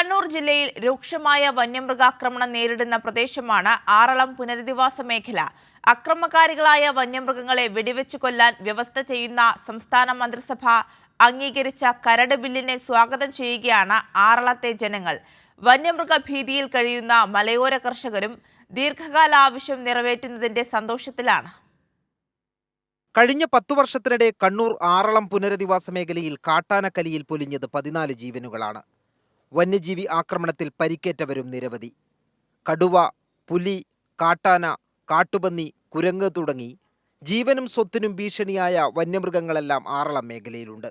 കണ്ണൂർ ജില്ലയിൽ രൂക്ഷമായ വന്യമൃഗാക്രമണം നേരിടുന്ന പ്രദേശമാണ് ആറളം പുനരധിവാസ മേഖല. അക്രമകാരികളായ വന്യമൃഗങ്ങളെ വെടിവെച്ചു കൊല്ലാൻ വ്യവസ്ഥ ചെയ്യുന്ന സംസ്ഥാന മന്ത്രിസഭ അംഗീകരിച്ച കരട് ബില്ലിനെ സ്വാഗതം ചെയ്യുകയാണ് ആറളത്തെ ജനങ്ങൾ. വന്യമൃഗ ഭീതിയിൽ കഴിയുന്ന മലയോര കർഷകരും ദീർഘകാല ആവശ്യം നിറവേറ്റുന്നതിന്റെ സന്തോഷത്തിലാണ്. കഴിഞ്ഞ പത്തു വർഷത്തിനിടെ കണ്ണൂർ ആറളം പുനരധിവാസ മേഖലയിൽ കാട്ടാനക്കലിയിൽ പൊലിഞ്ഞത് പതിനാല് ജീവനുകളാണ്. വന്യജീവി ആക്രമണത്തിൽ പരിക്കേറ്റവരും നിരവധി. കടുവ പുലി കാട്ടാന കാട്ടുപന്നി കുരങ്ങ് തുടങ്ങി ജീവനും സ്വത്തിനും ഭീഷണിയായ വന്യമൃഗങ്ങളെല്ലാം ആറളം മേഖലയിലുണ്ട്.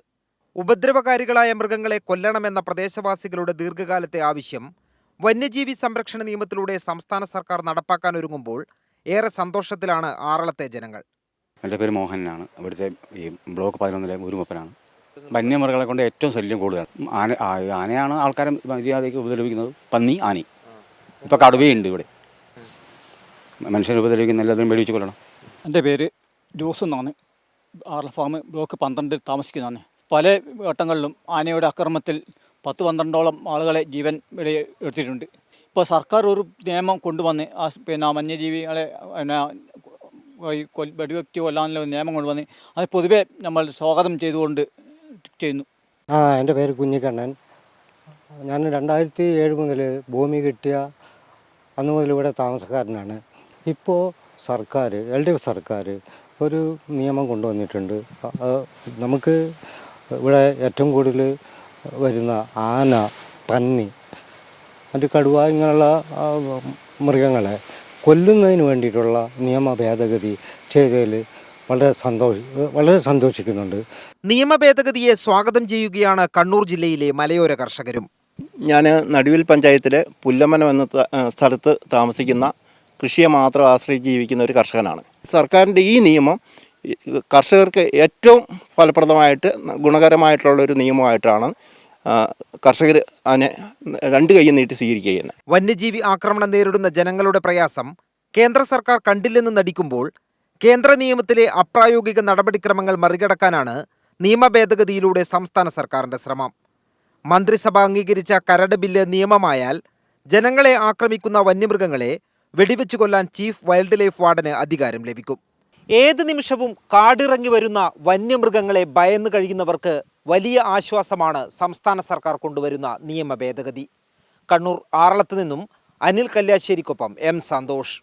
ഉപദ്രവകാരികളായ മൃഗങ്ങളെ കൊല്ലണമെന്ന പ്രദേശവാസികളുടെ ദീർഘകാലത്തെ ആവശ്യം വന്യജീവി സംരക്ഷണ നിയമത്തിലൂടെ സംസ്ഥാന സർക്കാർ നടപ്പാക്കാൻ ഒരുങ്ങുമ്പോൾ ഏറെ സന്തോഷത്തിലാണ് ആറളത്തെ ജനങ്ങൾ. എന്റെ പേര് മോഹനാണ് ഇവിടുത്തെ ഈ ബ്ലോക്ക് പതിനൊന്നിലെ ഊരുമപ്പനാണ് വന്യമൃഗങ്ങളെ കൊണ്ട് ഏറ്റവും ശല്യം കൂടുതലാണ്. ആന ആനയാണ് ആൾക്കാരെ മര്യാദയ്ക്ക് ഉപദ്രവിക്കുന്നത്. പന്നി ആനി. ഇപ്പോൾ കടുവയുണ്ട് ഇവിടെ. മനുഷ്യരെ ഉപദ്രവിക്കുന്ന എല്ലാത്തിനും മേടിച്ച് കൊല്ലണം. എന്റെ പേര് ജോസ് എന്നാണ്. ആർ ഫാം ബ്ലോക്ക് പന്ത്രണ്ടിൽ താമസിക്കുന്നതാണ്. പല ഘട്ടങ്ങളിലും ആനയുടെ അക്രമത്തിൽ പത്ത് പന്ത്രണ്ടോളം ആളുകളെ ജീവൻ എടുത്തിട്ടുണ്ട്. ഇപ്പോൾ സർക്കാർ ഒരു നിയമം കൊണ്ടുവന്ന് ആ പിന്നെ വന്യജീവികളെ പിന്നെ വെടിവെച്ച് കൊല്ലാനുള്ള നിയമം കൊണ്ടുവന്ന് അത് പൊതുവേ നമ്മൾ സ്വാഗതം ചെയ്തുകൊണ്ട് ചെയ്യുന്നു. ആ എന്റെ പേര് കുഞ്ഞിക്കണ്ണൻ. ഞാൻ രണ്ടായിരത്തി ഏഴ് മുതൽ ഭൂമി കിട്ടിയ അന്ന് മുതൽ ഇവിടെ താമസക്കാരനാണ്. ഇപ്പോൾ സർക്കാർ എൽ ഡി എഫ് സർക്കാർ ഒരു നിയമം കൊണ്ടുവന്നിട്ടുണ്ട്. നമുക്ക് ഇവിടെ ഏറ്റവും കൂടുതൽ വരുന്ന ആന പന്നി മറ്റ് കടുവ ഇങ്ങനെയുള്ള മൃഗങ്ങളെ കൊല്ലുന്നതിന് വേണ്ടിയിട്ടുള്ള നിയമ ഭേദഗതി ചെയ്തതിൽ വളരെ സന്തോഷ വളരെ സന്തോഷിക്കുന്നുണ്ട്. നിയമ ഭേദഗതിയെ സ്വാഗതം ചെയ്യുകയാണ് കണ്ണൂർ ജില്ലയിലെ മലയോര കർഷകരും. ഞാൻ നടുവിൽ പഞ്ചായത്തിലെ പുല്ലമനം എന്ന സ്ഥലത്ത് താമസിക്കുന്ന കൃഷിയെ മാത്രം ആശ്രയിച്ച് ജീവിക്കുന്ന ഒരു കർഷകനാണ്. സർക്കാരിന്റെ ഈ നിയമം കർഷകർക്ക് ഏറ്റവും ഫലപ്രദമായിട്ട് ഗുണകരമായിട്ടുള്ള ഒരു നിയമമായിട്ടാണ് കർഷകർ അതിനെ രണ്ട് കൈയും നീട്ടി സ്വീകരിക്കുകയെന്ന്. വന്യജീവി ആക്രമണം നേരിടുന്ന ജനങ്ങളുടെ പ്രയാസം കേന്ദ്ര സർക്കാർ കണ്ടില്ലെന്ന് നടിക്കുമ്പോൾ കേന്ദ്ര നിയമത്തിലെ അപ്രായോഗിക നടപടിക്രമങ്ങൾ മറികടക്കാനാണ് നിയമ ഭേദഗതിയിലൂടെ സംസ്ഥാന സർക്കാരിന്റെ ശ്രമം. മന്ത്രിസഭ അംഗീകരിച്ച കരട് ബില്ല് നിയമമായാൽ ജനങ്ങളെ ആക്രമിക്കുന്ന വന്യമൃഗങ്ങളെ വെടിവെച്ചു കൊല്ലാൻ ചീഫ് വൈൽഡ് ലൈഫ് വാർഡന് അധികാരം ലഭിക്കും. ഏത് നിമിഷവും കാടിറങ്ങി വരുന്ന വന്യമൃഗങ്ങളെ ഭയന്ന് കഴിയുന്നവർക്ക് വലിയ ആശ്വാസമാണ് സംസ്ഥാന സർക്കാർ കൊണ്ടുവരുന്ന നിയമ ഭേദഗതി കണ്ണൂർ ആറളത്ത് നിന്നും അനിൽ കല്യാശ്ശേരിക്കൊപ്പം എം സന്തോഷ്.